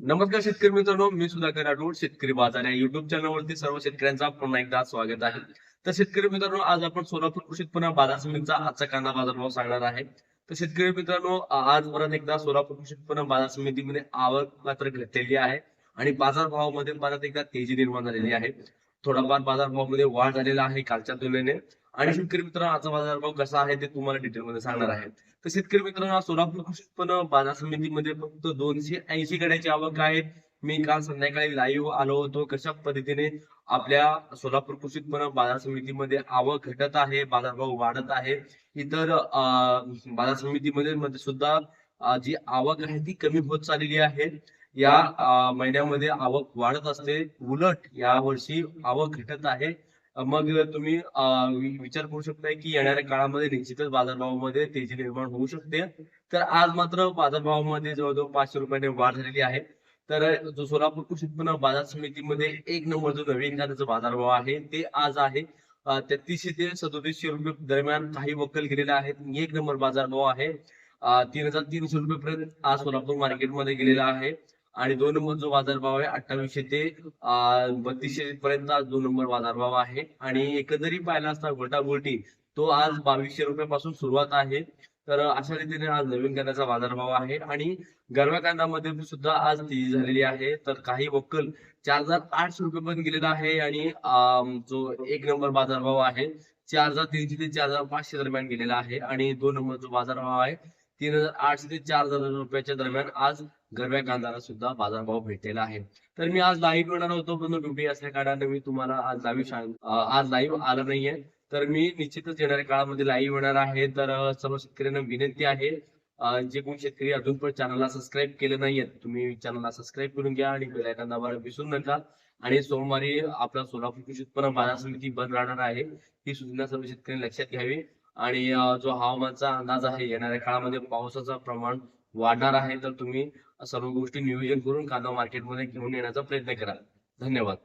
नमस्कार शेतकरी मित्रांनो मी सुधाकर राठोड शेतकरी बाजार या युट्यूब चॅनलवरती सर्व शेतकऱ्यांचा पुन्हा एकदा स्वागत आहे. तर शेतकरी मित्रांनो आज आपण सोलापूर कृषी उत्पन्न बाजार समितीचा आजचा कांदा बाजार भाव सांगणार आहे. तर शेतकरी मित्रांनो आज परत एकदा सोलापूर कृषी उत्पन्न बाजार समितीमध्ये आवक मात्र घटलेली आहे आणि बाजार भावामध्ये परत एकदा तेजी निर्माण झालेली आहे. थोडाफार बाजारभावामध्ये वाढ झालेला आहे कालच्या तुलनेने. आणि शेतकरी मित्रांनो आजचा बाजार भाव कसा आहे ते तुम्हाला डिटेलमध्ये सांगणार आहे. तर शेतकरी मित्रांनो सोलापूर कृषी उत्पन्न बाजार समितीमध्ये फक्त दोनशे ऐंशी गड्याची आवक आहे. मी काल संध्याकाळी लाईव्ह आलो होतो. कशा पद्धतीने आपल्या सोलापूर कृषी उत्पन्न बाजार समितीमध्ये आवक घटत आहे बाजारभाव वाढत आहे इतर बाजार समितीमध्ये मध्ये सुद्धा जी आवक आहे ती कमी होत चाललेली आहे. या महिन्यामध्ये आवक वाढत असते. उलट या वर्षी आवक घटत आहे. मग तुम्ही विचार करू शकताय की येणाऱ्या काळामध्ये निश्चितच बाजारभावामध्ये तेजी निर्माण होऊ शकते. तर आज मात्र बाजारभावामध्ये जवळजवळ पाचशे रुपयाने वाढ झालेली आहे. तर जो सोलापूर कृषी उत्पन्न बाजार समितीमध्ये एक नंबर जो नवीन खात्याचा बाजारभाव आहे ते आज आहे. तेहतीसशे ते सदोतीसशे रुपये दरम्यान काही वक्कल गेलेले आहेत. एक नंबर बाजारभाव आहे. तीन हजार तीनशे रुपये पर्यंत आज सोलापूर मार्केटमध्ये गेलेला आहे. आणि दोन नंबर जो बाजारभाव आहे अठ्ठावीसशे ते बत्तीसशे पर्यंत आज दोन नंबर बाजारभाव आहे. आणि एकंदरीत पाहिला असता गोटा तो आज बावीसशे रुपयापासून सुरुवात आहे. तर अशा रीतीने आज नवीन कांद्याचा बाजारभाव आहे. आणि गरव्या कांद्यामध्ये सुद्धा आज तेजी झालेली आहे. तर काही वक्कल चार हजार आठशे रुपये पर्यंत गेलेला आहे. आणि जो एक नंबर बाजारभाव आहे चार हजार तीनशे ते चार हजार पाचशे दरम्यान गेलेला आहे. आणि दोन नंबर जो बाजारभाव आहे तीन हजार आठशे ते चार हजार रुपयाच्या दरम्यान आज गरव्या कांद्याला सुद्धा बाजारभाव भेटलेला आहे. तर मी आज लाईव्ह येणार होतो पण ड्युटी असल्या कारणाने मी तुम्हाला आज लाईव्ह सांग आज लाईव्ह आलं नाहीये. तर मी निश्चितच येणाऱ्या काळामध्ये लाईव्ह येणार आहे. तर सर्व शेतकऱ्यांना विनंती आहे जे कोण शेतकरी अजून पण चॅनलला सबस्क्राईब केले नाहीयेत तुम्ही चॅनलला सबस्क्राईब करून घ्या आणि बेलायकन दाबायला विसरू नका. आणि सोमवारी आपला सोलापूर कृषी उत्पन्न बाजार समिती बंद राहणार आहे. ही सूचना सर्व शेतकऱ्यांनी लक्षात घ्यावी. आणि जो हवामानचा अंदाज आहे येणाऱ्या काळामध्ये पावसाचं प्रमाण वाढणार आहे तर तुम्ही सर्व गोष्टी नियोजन करून कांदा मार्केटमध्ये घेऊन येण्याचा प्रयत्न करा धन्यवाद.